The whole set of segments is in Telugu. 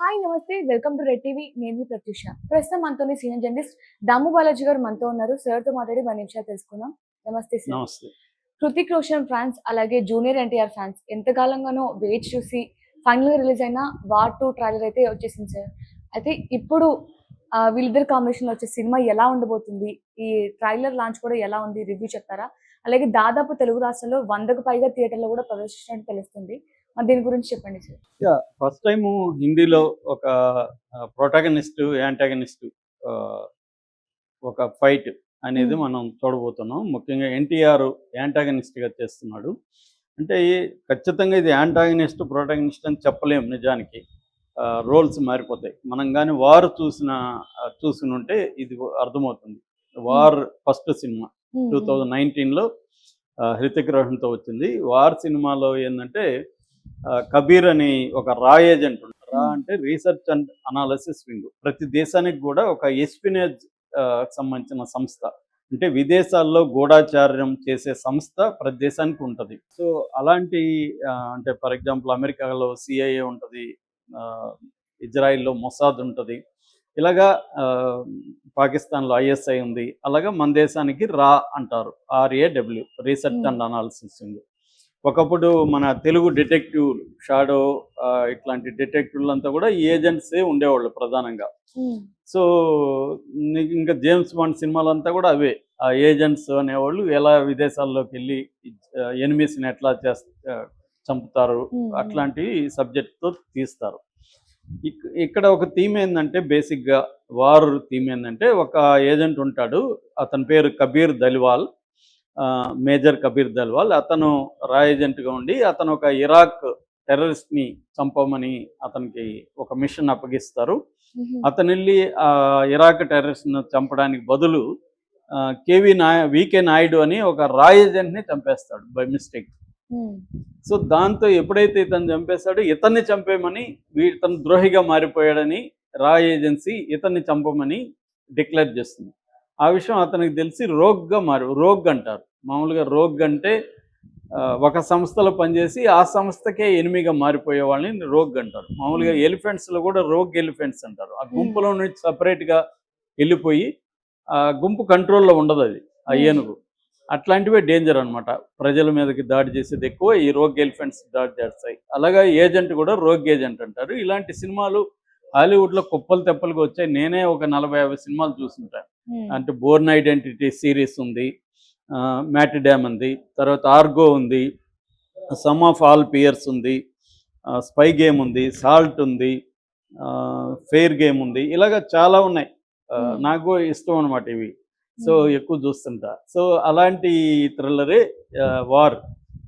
హాయ్ నమస్తే. వెల్కమ్ టు రెడ్ టీవీ నేను ప్రత్యూష. ప్రస్తుతం మనతోని సీనియర్ జర్నలిస్ట్ దాము బాలాజీ గారు మనతో ఉన్నారు. సార్తో మాట్లాడి మన నిమిషాలు తెలుసుకుందాం. నమస్తే సార్ హృతిక్ రోషన్ ఫ్యాన్స్ అలాగే జూనియర్ ఎన్టీఆర్ ఫ్యాన్స్ ఎంతకాలంగానో వెయిట్ చూసి ఫైనల్గా రిలీజ్ అయిన వార్ టూ ట్రైలర్ అయితే వచ్చేసింది సార్ అయితే ఇప్పుడు వీళ్ళిద్దరు కాంబినేషన్ వచ్చే సినిమా ఎలా ఉండబోతుంది? ఈ ట్రైలర్ లాంచ్ కూడా ఎలా ఉంది? రివ్యూ చెప్తారా? అలాగే దాదాపు తెలుగు రాష్ట్రాల్లో వందకు పైగా థియేటర్లో కూడా ప్రదర్శించినట్టు తెలుస్తుంది. దీని గురించి చెప్పండి సార్. ఫస్ట్ టైం హిందీలో ఒక ప్రొటాగనిస్ట్ యాంటాగనిస్ట్ ఒక ఫైట్ అనేది. మనం చూడబోతున్నాం. ముఖ్యంగా ఎన్టీఆర్ యాంటాగనిస్ట్గా చేస్తున్నాడు. అంటే ఖచ్చితంగా ఇది యాంటాగనిస్ట్ ప్రొటాగనిస్ట్ అని చెప్పలేం నిజానికి. రోల్స్ మారిపోతాయి. మనం కానీ వారు చూసిన చూసిన ఉంటే ఇది అర్థమవుతుంది. War first cinema. Two thousand నైన్టీన్లో హృతిక్ రోషన్తో వచ్చింది. వార్ సినిమాలో ఏంటంటే కబీర్ అని ఒక రా ఏజెంట్ ఉంటారు రా అంటే రీసెర్చ్ అండ్ అనాలిసిస్ వింగ్. ప్రతి దేశానికి కూడా ఒక ఎస్పినేజ్ సంబంధించిన సంస్థ. అంటే విదేశాల్లో గూఢాచార్యం చేసే సంస్థ ప్రతి దేశానికి ఉంటుంది. సో అలాంటి అంటే ఫర్ ఎగ్జాంపుల్ అమెరికాలో సిఐఏ ఉంటుంది ఇజ్రాయిల్లో మొసాద్ ఉంటుంది. ఇలాగా పాకిస్తాన్లో ఐఎస్ఐ ఉంది. అలాగా మన దేశానికి రా అంటారు. RAW research. And analysis wing. ఒకప్పుడు మన తెలుగు డిటెక్టివ్ షాడో ఇట్లాంటి డిటెక్టివ్లు అంతా కూడా ఏజెంట్సే ఉండేవాళ్ళు ప్రధానంగా. సో ఇంకా జేమ్స్ బాండ్ సినిమాలంతా కూడా అవే. ఆ ఏజెంట్స్ అనేవాళ్ళు ఎలా విదేశాల్లోకి వెళ్ళి ఎనిమిస్ని ఎట్లా చేస్త చంపుతారు అట్లాంటి సబ్జెక్ట్తో తీస్తారు. ఇక్- ఇక్కడ ఒక థీమ్ ఏంటంటే బేసిక్గా వార్ థీమ్ ఏంటంటే ఒక ఏజెంట్ ఉంటాడు అతని పేరు కబీర్ దల్వాల్. మేజర్ కబీర్ దల్వాల్. అతను రా ఏజెంట్గా ఉండి అతను ఒక ఇరాక్ టెర్రరిస్ట్ని చంపమని అతనికి ఒక మిషన్ అప్పగిస్తారు. అతను వెళ్ళి ఆ ఇరాక్ టెర్రరిస్ట్ను చంపడానికి బదులు కేవి నాయ వికే నాయుడు అని ఒక రా ఏజెంట్ని చంపేస్తాడు బై మిస్టేక్. సో దాంతో ఎప్పుడైతే ఇతను చంపేశాడో ఇతన్ని చంపేమని వీ- ఇతను ద్రోహిగా మారిపోయాడని రా ఏజెన్సీ ఇతన్ని చంపమని డిక్లేర్ చేస్తుంది. ఆ విషయం అతనికి తెలిసి రోగ్గా మారి రోగ్ అంటారు. మామూలుగా రోగ్ అంటే ఒక సంస్థలో పనిచేసి ఆ సంస్థకే ఎనిమిగా మారిపోయే వాళ్ళని రోగ్ అంటారు. మామూలుగా. ఎలిఫెంట్స్లో కూడా రోగ్ ఎలిఫెంట్స్ అంటారు. ఆ గుంపులో నుంచి సపరేట్గా వెళ్ళిపోయి ఆ గుంపు కంట్రోల్లో ఉండదు అది ఆ. ఏనుగు. అట్లాంటివే డేంజర్ అన్నమాట. ప్రజల మీదకి దాడి చేసేది ఎక్కువ ఈ రోగ్ ఎలిఫెంట్స్ దాడి చేస్తాయి. అలాగా ఏజెంట్ కూడా రోగ్ ఏజెంట్ అంటారు. ఇలాంటి సినిమాలు హాలీవుడ్లో కుప్పలు తెప్పలుగా వచ్చాయి. నేనే ఒక నలభై యాభై సినిమాలు చూసుంటాను అంటే బోర్న్ ఐడెంటిటీ సిరీస్ ఉంది మ్యాట్ డ్యామ్ ఉంది తర్వాత ఆర్గో ఉంది సమ్ ఆఫ్ ఆల్ పియర్స్ ఉంది స్పై గేమ్ ఉంది సాల్ట్ ఉంది ఫెయిర్ గేమ్ ఉంది. ఇలాగ చాలా ఉన్నాయి. నాకు ఇష్టం అనమాట ఇవి. సో ఎక్కువ చూస్తుంటా. సో అలాంటి థ్రిల్లరే వార్.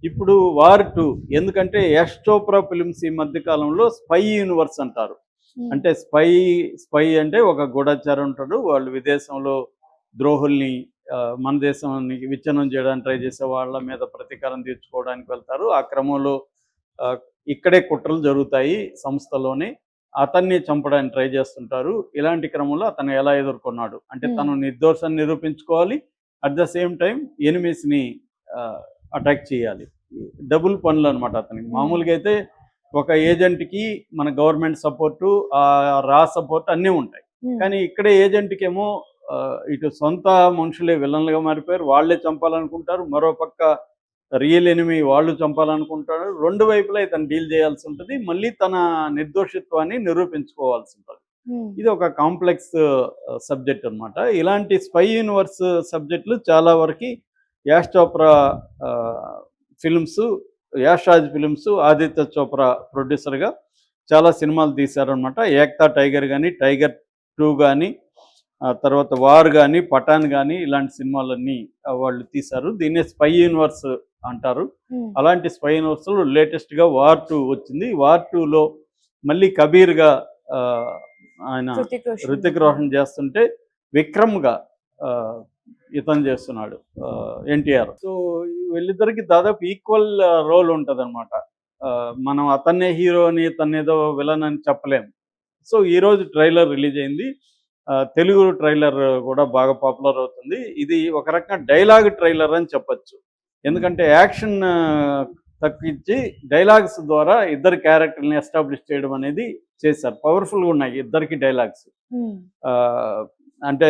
ఇప్పుడు వార్ టూ. ఎందుకంటే చోప్రా ఫిలిమ్స్ ఈ మధ్య కాలంలో స్పై యూనివర్స్ అంటారు. అంటే స్పై స్పై అంటే ఒక గూఢచారం ఉంటాడు. వాళ్ళు విదేశంలో ద్రోహుల్ని మన దేశాన్ని విచ్ఛిన్నం చేయడానికి ట్రై చేసే వాళ్ళ మీద ప్రతీకారం తీర్చుకోవడానికి వెళ్తారు. ఆ క్రమంలో ఇక్కడే కుట్రలు జరుగుతాయి సంస్థలోనే. అతన్ని చంపడానికి ట్రై చేస్తుంటారు. ఇలాంటి క్రమంలో అతను ఎలా ఎదుర్కొన్నాడు? అంటే. తను నిర్దోషాన్ని నిరూపించుకోవాలి. అట్ ద సేమ్ టైం ఎనిమీస్ని అటాక్ చేయాలి. డబుల్ పనులు అనమాట అతనికి. మామూలుగా అయితే ఒక ఏజెంట్కి మన గవర్నమెంట్ సపోర్టు రా సపోర్ట్ అన్నీ ఉంటాయి. కానీ ఇక్కడే ఏజెంట్కి ఏమో ఆ, ఇటు సొంత మనుషులే విలన్లుగా మారిపోయారు. వాళ్ళే చంపాలనుకుంటారు. మరో పక్క రియల్ ఎనిమి వాళ్ళు చంపాలనుకుంటారు. రెండు వైపులా ఇతను డీల్ చేయాల్సి ఉంటుంది. మళ్ళీ తన నిర్దోషిత్వాన్ని నిరూపించుకోవాల్సి ఉంటుంది. ఇది ఒక కాంప్లెక్స్ సబ్జెక్ట్ అన్నమాట. ఇలాంటి స్పై యూనివర్స్ సబ్జెక్టులు చాలా వరకు యాష్ చోప్రా ఫిల్మ్స్ యాష్ రాజ్ ఫిల్మ్స్ ఆదిత్య చోప్రా ప్రొడ్యూసర్గా చాలా సినిమాలు తీశారనమాట ఏక్తా టైగర్ కానీ టైగర్ టూ కానీ తర్వాత వార్ కానీ పఠాన్ కానీ ఇలాంటి సినిమాలన్నీ వాళ్ళు తీశారు. దీన్నే స్పై యూనివర్స్ అంటారు. అలాంటి స్పై యూనివర్స్లో లేటెస్ట్గా వార్ టూ వచ్చింది. వార్ టూలో మళ్ళీ కబీర్గా ఆయన ఋతిక్ రోషన్ చేస్తుంటే విక్రమ్గా ఇతను చేస్తున్నాడు ఎన్టీఆర్. సో వీళ్ళిద్దరికి దాదాపు ఈక్వల్ రోల్ ఉంటుంది అనమాట మనం అతన్నే హీరో అని తనేదో విలన్ అని చెప్పలేం. సో ఈరోజు ట్రైలర్ రిలీజ్ అయింది. తెలుగు ట్రైలర్ కూడా బాగా పాపులర్ అవుతుంది. ఇది ఒక రకంగా డైలాగ్ ట్రైలర్ అని చెప్పొచ్చు. ఎందుకంటే యాక్షన్ తగ్గించి డైలాగ్స్ ద్వారా ఇద్దరు క్యారెక్టర్ని ఎస్టాబ్లిష్ చేయడం అనేది చేశారు. పవర్ఫుల్గా ఉన్నాయి ఇద్దరికి డైలాగ్స్ ఆ, అంటే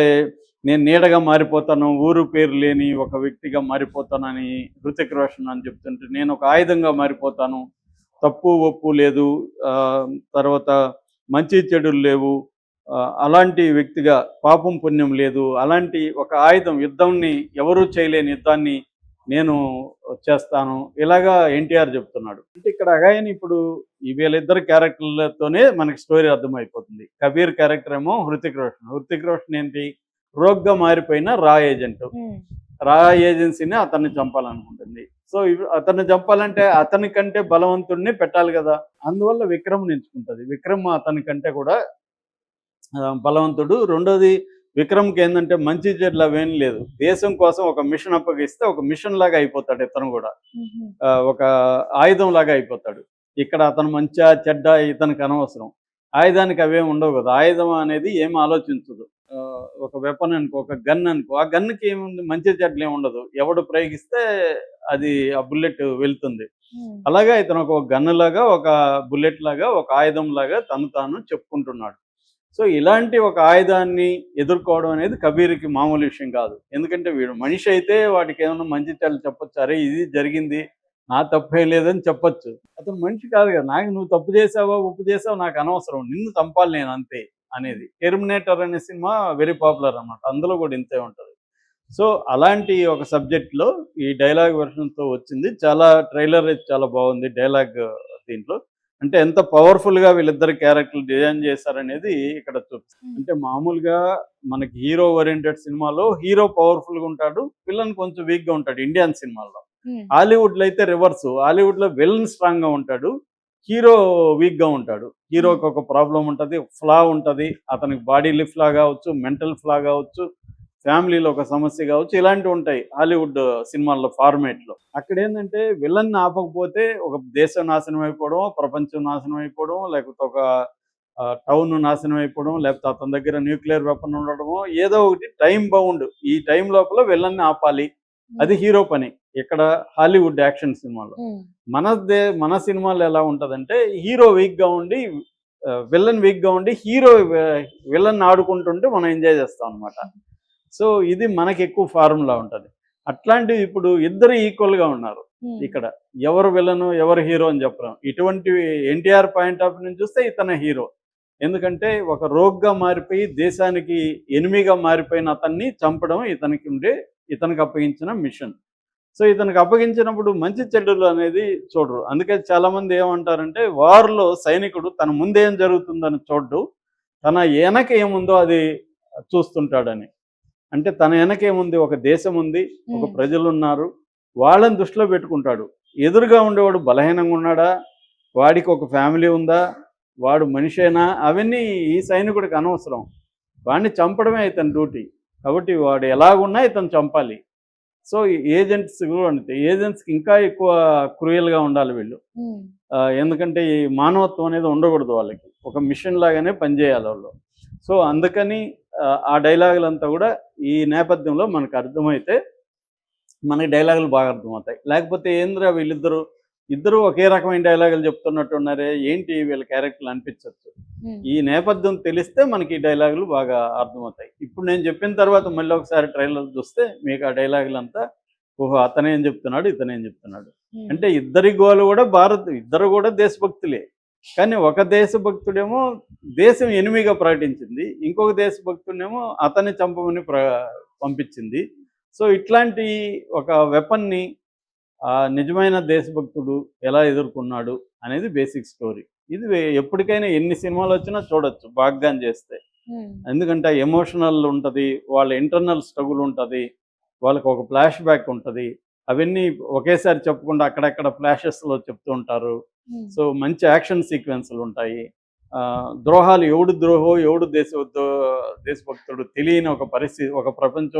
నేను నీడగా మారిపోతాను ఊరు పేరు లేని ఒక వ్యక్తిగా మారిపోతానని హృతిక్ రోషన్ అని చెప్తుంటే నేను ఒక ఆయుధంగా మారిపోతాను తప్పు ఒప్పు లేదు తర్వాత మంచి చెడులు లేవు అలాంటి వ్యక్తిగా పాపం పుణ్యం లేదు అలాంటి ఒక ఆయుధం యుద్ధంని ఎవరూ చేయలేని యుద్ధాన్ని నేను చేస్తాను ఇలాగా ఎన్టీఆర్ చెప్తున్నాడు. అంటే ఇక్కడ అగాయన్ ఇప్పుడు ఈ వీళ్ళిద్దరు క్యారెక్టర్లతోనే మనకి స్టోరీ అర్థమైపోతుంది. కబీర్ క్యారెక్టర్ ఏమో హృతిక్ రోషన్. హృతిక్ రోషన్ ఏంటి? రోగ్గా మారిపోయిన రా ఏజెంట్. రా ఏజెన్సీని అతన్ని చంపాలనుకుంటుంది. సో అతన్ని చంపాలంటే అతని కంటే బలవంతుడిని పెట్టాలి కదా. అందువల్ల విక్రమ్ ఎంచుకుంటుంది విక్రమ్ అతని కంటే కూడా బలవంతుడు. రెండోది విక్రమ్కి ఏంటంటే మంచి చెడ్లు అవేం లేదు. దేశం కోసం ఒక మిషన్ అప్పగిస్తే ఒక మిషన్ లాగా అయిపోతాడు ఇతను కూడా. ఒక ఆయుధం లాగా అయిపోతాడు. ఇక్కడ అతను మంచిగా చెడ్డ ఇతనికి అనవసరం. ఆయుధానికి అవేం ఉండవు కదా. ఆయుధం అనేది ఏం ఆలోచించదు. ఒక వెపన్ అనుకో ఒక గన్ అనుకో ఆ గన్కి ఏముంది? మంచి చెడ్లు ఏమి ఉండదు. ఎవడు ప్రయోగిస్తే అది ఆ బుల్లెట్ వెళ్తుంది. అలాగే ఇతను ఒక గన్ లాగా ఒక బుల్లెట్ లాగా ఒక ఆయుధం లాగా తను తాను చెప్పుకుంటున్నాడు. సో ఇలాంటి ఒక ఆయుధాన్ని ఎదుర్కోవడం అనేది కబీర్కి మామూలు విషయం కాదు. ఎందుకంటే వీడు మనిషి అయితే వాడికి ఏమైనా మంచి చెడ్లు చెప్పొచ్చు. అరే ఇది జరిగింది. నా తప్పేం లేదని చెప్పొచ్చు. అతను మనిషి కాదు కదా. నాకు నువ్వు తప్పు చేసావా? ఉప్పు చేసావా? నాకు అనవసరం. నిన్ను చంపాలి నేను అంతే. అనేది. టెర్మినేటర్ అనే సినిమా వెరీ పాపులర్ అన్నమాట. అందులో కూడా ఇంతే ఉంటుంది. సో అలాంటి ఒక సబ్జెక్ట్లో ఈ డైలాగ్ వెర్షన్తో వచ్చింది. చాలా ట్రైలర్ చాలా బాగుంది డైలాగ్ దీంట్లో. అంటే ఎంత పవర్ఫుల్గా వీళ్ళిద్దరు క్యారెక్టర్లు డిజైన్ చేశారనేది ఇక్కడ చూపిస్తుంది. అంటే మామూలుగా మనకి హీరో ఓరియంటెడ్ సినిమాలో హీరో పవర్ఫుల్గా ఉంటాడు విలన్ కొంచెం వీక్గా ఉంటాడు ఇండియన్ సినిమాల్లో. హాలీవుడ్లో అయితే రివర్స్ హాలీవుడ్లో విలన్ స్ట్రాంగ్గా ఉంటాడు. హీరో వీక్గా ఉంటాడు. హీరోకి ఒక ప్రాబ్లం ఉంటుంది ఫ్లా ఉంటుంది అతనికి బాడీ లిఫ్ట్ లా కావచ్చు మెంటల్ ఫ్లా కావచ్చు ఫ్యామిలీలో ఒక సమస్య కావచ్చు ఇలాంటివి ఉంటాయి హాలీవుడ్ సినిమాల్లో ఫార్మేట్లో. అక్కడ ఏంటంటే విలన్ ఆపకపోతే ఒక దేశం నాశనం అయిపోవడం ప్రపంచం నాశనం అయిపోవడం లేకపోతే ఒక టౌన్ నాశనం అయిపోవడం లేకపోతే అతని దగ్గర న్యూక్లియర్ వెపన్ ఉండడము ఏదో ఒకటి టైం బౌండ్ ఈ టైం లోపల విలన్ని ఆపాలి. అది హీరో పని. ఇక్కడ హాలీవుడ్ యాక్షన్ సినిమాలో. మన దే మన సినిమాలో ఎలా ఉంటుందంటే హీరో వీక్గా ఉండి విలన్ వీక్గా ఉండి హీరో విలన్ ఆడుకుంటుంటే మనం ఎంజాయ్ చేస్తాం అనమాట సో ఇది మనకి ఎక్కువ ఫార్ములా ఉంటుంది. అట్లాంటివి ఇప్పుడు ఇద్దరు ఈక్వల్గా ఉన్నారు ఉమ్, ఇక్కడ. ఎవరు విలను ఎవరు హీరో అని చెప్పలేం. ఇటువంటి ఎన్టీఆర్ పాయింట్ ఆఫ్ నుంచి చూస్తే ఇతనే హీరో. ఎందుకంటే ఒక రోగ్గా మారిపోయి దేశానికి ఎనిమిగా మారిపోయిన అతన్ని చంపడం ఇతనికి ఉండే ఇతనికి అప్పగించిన మిషన్. సో ఇతనికి అప్పగించినప్పుడు మంచి చెడ్డలు అనేది చూడరు. అందుకే చాలా మంది ఏమంటారంటే వార్లో సైనికుడు తన ముందేం జరుగుతుందని చూడ్డు. తన వెనక ఏముందో అది చూస్తుంటాడని. అంటే తన వెనక ఏముంది? ఒక దేశం ఉంది ఒక ప్రజలు ఉన్నారు వాళ్ళని దృష్టిలో పెట్టుకుంటాడు. ఎదురుగా ఉండేవాడు బలహీనంగా ఉన్నాడా? వాడికి ఒక ఫ్యామిలీ ఉందా? వాడు మనిషేనా? అవన్నీ ఈ సైనికుడికి అనవసరం. వాడిని చంపడమే ఇతని డ్యూటీ. కాబట్టి వాడు ఎలాగున్నా ఇతను చంపాలి. సో ఏజెంట్స్ కూడా అంతే ఏజెంట్స్కి ఇంకా ఎక్కువ క్రూయల్గా ఉండాలి వీళ్ళు. ఎందుకంటే ఈ మానవత్వం అనేది ఉండకూడదు వాళ్ళకి. ఒక మిషన్ లాగానే పనిచేయాలి వాళ్ళు. సో అందుకని ఆ, ఆ డైలాగులంతా కూడా ఈ నేపథ్యంలో మనకు అర్థమైతే మనకి డైలాగులు బాగా అర్థమవుతాయి. లేకపోతే ఏంద్రా వీళ్ళిద్దరు ఇద్దరు ఒకే రకమైన డైలాగులు చెప్తున్నట్టున్నారే ఏంటి వీళ్ళ క్యారెక్టర్లు అనిపించవచ్చు ఈ నేపథ్యం తెలిస్తే మనకి ఈ డైలాగులు బాగా అర్థమవుతాయి. ఇప్పుడు నేను చెప్పిన తర్వాత మళ్ళీ ఒకసారి ట్రైలర్ చూస్తే మీకు ఆ డైలాగులు అంతా ఓహో అతనేం చెప్తున్నాడు ఇతనేం చెప్తున్నాడు. అంటే ఇద్దరి గోలు కూడా భారత్ ఇద్దరు కూడా దేశభక్తులే. కానీ ఒక దేశభక్తుడేమో దేశం ఎనిమిగా ప్రకటించింది ఇంకొక దేశభక్తుడేమో అతన్ని చంపమని ప్ర పంపించింది. సో ఇట్లాంటి ఒక వెపన్ని నిజమైన దేశభక్తుడు ఎలా ఎదుర్కొన్నాడు అనేది బేసిక్ స్టోరీ. ఇది ఎప్పటికైనా ఎన్ని సినిమాలు వచ్చినా చూడొచ్చు బాగ్గాన్ చేస్తే. ఎందుకంటే ఎమోషనల్ ఉంటుంది వాళ్ళ ఇంటర్నల్ స్ట్రగుల్ ఉంటుంది వాళ్ళకి ఒక ఫ్లాష్ బ్యాక్ ఉంటుంది. అవన్నీ ఒకేసారి చెప్పకుండా అక్కడక్కడ ఫ్లాషెస్లో చెప్తూ ఉంటారు. సో మంచి యాక్షన్ సీక్వెన్స్లు ఉంటాయి. ఆ, ద్రోహాలు ఎవడు ద్రోహో ఎవడు దేశ దేశభక్తుడు తెలియని ఒక పరిస్థితి ఒక ప్రపంచం